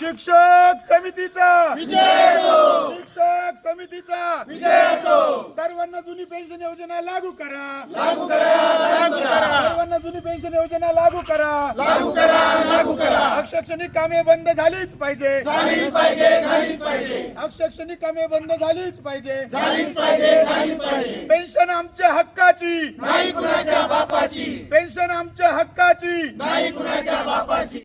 शिक्षक समितीचा. शिक्षक समितीचा. सर्वांना जुनी पेन्शन योजना लागू करा. लागू करा सर्वांना जुनी पेन्शन योजना लागू करा. लागू करा लागू करा. अशैक्षणिक कामे बंद झालीच पाहिजे. झालीच पाहिजे झालीच पाहिजे. अशैक्षणिक कामे बंद झालीच पाहिजे. झालीच पाहिजे झालीच पाहिजे. पेन्शन आमच्या हक्काची. नाही कुणाच्या बापाची. पेन्शन आमच्या हक्काची. नाही कुणाच्या बापाची.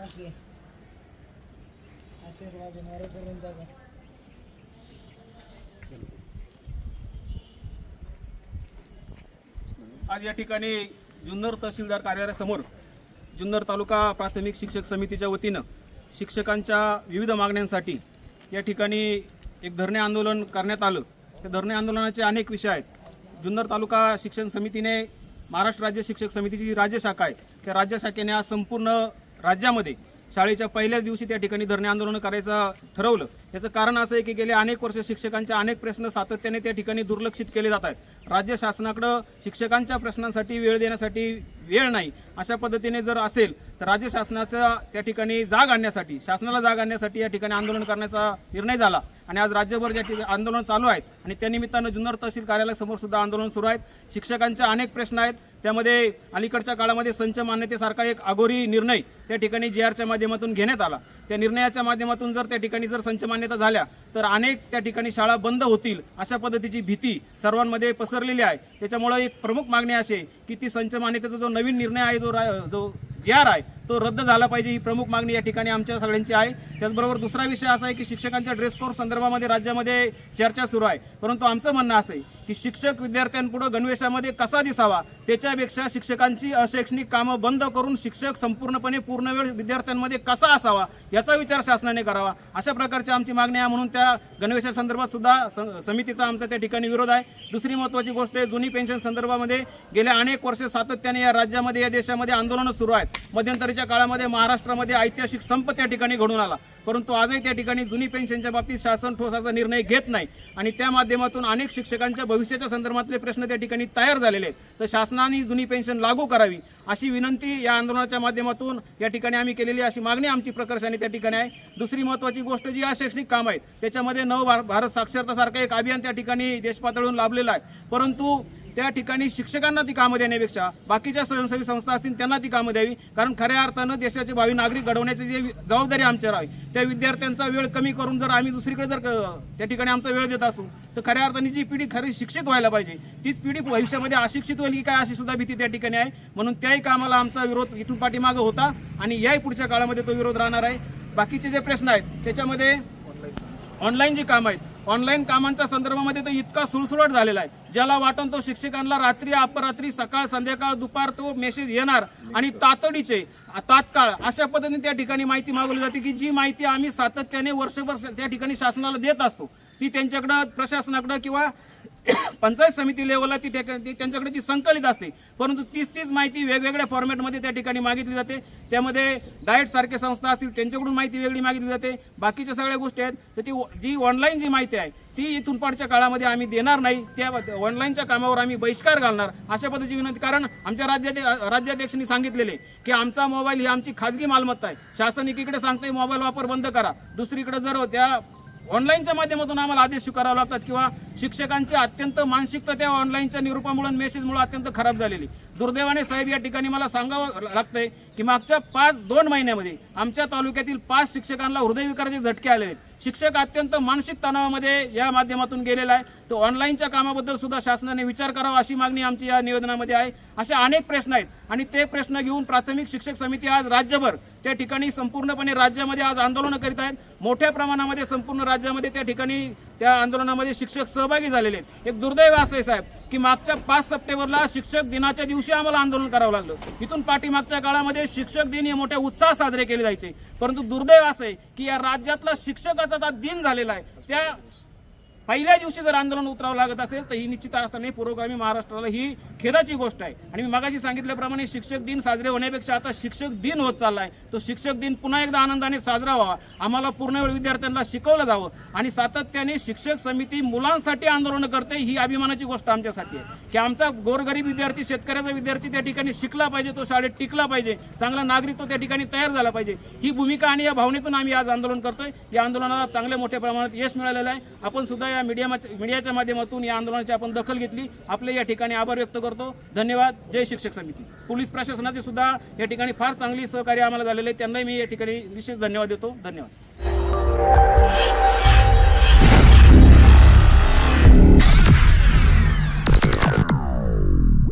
ओके. आशीर्वाद येणारे करून जागा आज या ठिकाणी जुन्नर तहसीलदार कार्यालयासमोर जुन्नर तालुका प्राथमिक शिक्षक समितीच्या वतीनं शिक्षकांच्या विविध मागण्यांसाठी या ठिकाणी एक धरणे आंदोलन करण्यात आलं. त्या धरणे आंदोलनाचे अनेक विषय आहेत. जुन्नर तालुका शिक्षण समितीने महाराष्ट्र राज्य शिक्षक समितीची जी राज्य शाखा आहे त्या राज्य शाखेने आज संपूर्ण राज्यामध्ये शाळेच्या पहिल्याच दिवशी त्या ठिकाणी धरणे आंदोलन करायचं ठरवलं. याचं कारण असं आहे की गेले अनेक वर्ष शिक्षकांचे अनेक प्रश्न सातत्याने त्या ठिकाणी दुर्लक्षित केले जात आहेत. राज्य शासनाकडं शिक्षकांच्या प्रश्नांसाठी वेळ देण्यासाठी वेळ नाही अशा पद्धतीने जर असेल तर राज्य शासनाच्या त्या ठिकाणी जाग आणण्यासाठी शासनाला जाग आणण्यासाठी या ठिकाणी आंदोलन करण्याचा निर्णय झाला. आणि आज राज्यभर ज्या ठिकाणी आंदोलन चालू आहेत आणि त्यानिमित्तानं जुन्नर तहसील कार्यालयासमोर सुद्धा आंदोलन सुरू आहेत. शिक्षकांचे अनेक प्रश्न आहेत. त्यामध्ये अलीकडच्या काळामध्ये संच मान्यतेसारखा एक अघोरी निर्णय त्या ठिकाणी जी आरच्या माध्यमातून घेण्यात आला. त्या निर्णयाच्या माध्यमातून जर त्या ठिकाणी जर संच मान्यता झाल्या तर अनेक त्या ठिकाणी शाळा बंद होतील अशा पद्धतीची भीती सर्वांमध्ये पसरलेली आहे. त्याच्यामुळे एक प्रमुख मागणी अशी की ती संच मान्यतेचा जो नवीन निर्णय आहे जो जो जे आर आहे तो रद्द झाला पाहिजे ही प्रमुख मागणी या ठिकाणी आमच्या सगळ्यांची आहे. त्याचबरोबर दुसरा विषय असा आहे की शिक्षकांच्या ड्रेस कोड संदर्भामध्ये राज्यामध्ये चर्चा सुरू आहे. परंतु आमचं म्हणणं असं आहे की शिक्षक विद्यार्थ्यांपुढे गणवेशामध्ये कसा दिसावा त्याच्यापेक्षा शिक्षकांची अशैक्षणिक कामं बंद करून शिक्षक संपूर्णपणे पूर्ण वेळ विद्यार्थ्यांमध्ये कसा असावा याचा विचार शासनाने करावा. अशा प्रकारची आमची मागणी आहे म्हणून त्या गणवेशासंदर्भात सुद्धा स- समितीचा आमचा त्या ठिकाणी विरोध आहे. दुसरी महत्वाची गोष्ट आहे जुनी पेन्शन संदर्भामध्ये गेल्या अनेक वर्ष सातत्याने या राज्यामध्ये या देशामध्ये आंदोलनं सुरू आहेत. मध्यंतरी मध्यंतरीच्या काळामध्ये महाराष्ट्रामध्ये ऐतिहासिक संप त्या ठिकाणी घडून आला. परंतु आजही त्या ठिकाणी जुनी पेन्शनच्या बाबतीत शासन ठोसाचा निर्णय घेत नाही. आणि त्या माध्यमातून अनेक शिक्षकांच्या भविष्याच्या संदर्भातले प्रश्न त्या ठिकाणी तयार झालेले आहेत. तर शासनाने जुनी पेन्शन लागू करावी अशी विनंती या आंदोलनाच्या माध्यमातून या ठिकाणी आम्ही केलेली अशी मागणी आमची प्रकर्षाने त्या ठिकाणी आहे. दुसरी महत्त्वाची गोष्ट जी अशैक्षणिक काम आहे त्याच्यामध्ये नव भारत साक्षरतासारखं एक अभियान त्या ठिकाणी देशपातळून लाभलेलं आहे. परंतु त्या ठिकाणी शिक्षकांना ती कामं देण्यापेक्षा बाकीच्या स्वयंसेवी संस्था असतील त्यांना ती कामं द्यावी. कारण खऱ्या अर्थानं देशाचे भावी नागरिक घडवण्याची जी जबाबदारी आमच्यावर आहे त्या विद्यार्थ्यांचा वेळ कमी करून जर आम्ही दुसरीकडे जर क- त्या ठिकाणी आमचा वेळ देत असू तर खऱ्या अर्थाने जी पिढी खरी शिक्षित व्हायला पाहिजे तीच पिढी भविष्यामध्ये अशिक्षित होईल की काय अशी सुद्धा भीती त्या ठिकाणी आहे. म्हणून त्याही कामाला आमचा विरोध इथून पाठीमागं होता आणि याही पुढच्या काळामध्ये तो विरोध राहणार आहे. बाकीचे जे प्रश्न आहेत त्याच्यामध्ये ऑनलाईन जी काम आहेत ऑनलाईन कामांच्या संदर्भामध्ये तर इतका सुळसुळट झालेला आहे. ज्याला वाटून तो शिक्षकांना रात्री अपरात्री सकाळ संध्याकाळ दुपार तो मेसेज येणार आणि तातडीचे तात्काळ अशा पद्धतीने त्या ठिकाणी माहिती मागवली जाते की जी माहिती आम्ही सातत्याने वर्षभर त्या ठिकाणी शासनाला देत असतो ती त्यांच्याकडं प्रशासनाकडं किंवा पंचायत समिती लेवलला ती त्यांच्याकडे ती संकलित असते. परंतु तीच तीच माहिती वेगवेगळ्या फॉर्मॅटमध्ये त्या ठिकाणी मागितली जाते. त्यामध्ये डाएट सारख्या संस्था असतील त्यांच्याकडून माहिती वेगळी मागितली जाते. बाकीच्या सगळ्या गोष्टी आहेत. तर ती जी ऑनलाईन जी माहिती आहे ती इथून पाठच्या काळामध्ये आम्ही देणार नाही. त्या ऑनलाईनच्या कामावर आम्ही बहिष्कार घालणार अशा पद्धतीची विनंती. कारण आमच्या राज्यात राज्याध्यक्षांनी सांगितलेले की आमचा मोबाईल ही आमची खाजगी मालमत्ता आहे. शासन एकीकडे सांगतंय मोबाईल वापर बंद करा. दुसरीकडे जर त्या ऑनलाईनच्या माध्यमातून आम्हाला आदेश स्वीकारावे लागतात किंवा शिक्षकांची अत्यंत मानसिकता त्या ऑनलाईनच्या निरूपामुळे मेसेजमुळे अत्यंत खराब झालेली. दुर्दैवाने साहेब या ठिकाणी मला सांगावं लागतंय की मागच्या पाच दोन महिन्यामध्ये आमच्या तालुक्यातील पाच शिक्षकांना हृदयविकाराचे झटके आले आहेत. शिक्षक अत्यंत मानसिक तणावामध्ये या माध्यमातून गेलेला आहे. तर ऑनलाईनच्या कामाबद्दल सुद्धा शासनाने विचार करावा अशी मागणी आमची या निवेदनामध्ये आहे. असे अनेक प्रश्न आहेत आणि ते प्रश्न घेऊन प्राथमिक शिक्षक समिती आज राज्यभर त्या ठिकाणी संपूर्णपणे राज्यामध्ये आज आंदोलनं करीत आहेत. मोठ्या प्रमाणामध्ये संपूर्ण राज्यामध्ये त्या ठिकाणी त्या आंदोलनामध्ये शिक्षक सहभागी झालेले आहेत. एक दुर्दैव असं आहे साहेब की मागच्या पाच सप्टेंबरला शिक्षक दिनाच्या दिवशी आम्हाला आंदोलन करावं लागलं. इथून पाठीमागच्या काळामध्ये शिक्षक दिन हे मोठ्या उत्साह साजरे केले जायचे. परंतु दुर्दैव असं आहे की या राज्यातला शिक्षकाचा दिन झालेला आहे. त्या पहिल्या दिवशी जर आंदोलन उतरावं लागत असेल तर ही निश्चित अर्थाने पुरोगामी महाराष्ट्राला ही खेदाची गोष्ट आहे. आणि मी मगाशी सांगितल्याप्रमाणे शिक्षक दिन साजरे होण्यापेक्षा आता शिक्षक दिन होत चाललाय. तो शिक्षक दिन पुन्हा एकदा आनंदाने साजरा व्हावा. आम्हाला पूर्ण वेळ विद्यार्थ्यांना शिकवलं जावं आणि सातत्याने शिक्षक समिती मुलांसाठी आंदोलन करते ही अभिमानाची गोष्ट आमच्यासाठी आहे. की आमचा गोरगरीब विद्यार्थी शेतकऱ्याचा विद्यार्थी त्या ठिकाणी शिकला पाहिजे तो शाळेत टिकला पाहिजे. चांगला नागरिक तो त्या ठिकाणी तयार झाला पाहिजे. ही भूमिका आणि या भावनेतून आम्ही आज आंदोलन करतोय. या आंदोलनाला चांगल्या मोठ्या प्रमाणात यश मिळालेलं आहे. आपण सुद्धा या मीडिया मीडियाच्या माध्यमातून या आंदोलनाची आपण दखल घेतली. आपले या ठिकाणी आभार व्यक्त करतो. धन्यवाद. जय शिक्षक समिती. पोलीस प्रशासनाचे सुद्धा या ठिकाणी फार चांगली सहकार्य आम्हाला झालेले आहे. त्यांनाही मी या ठिकाणी विशेष धन्यवाद देतो. धन्यवाद.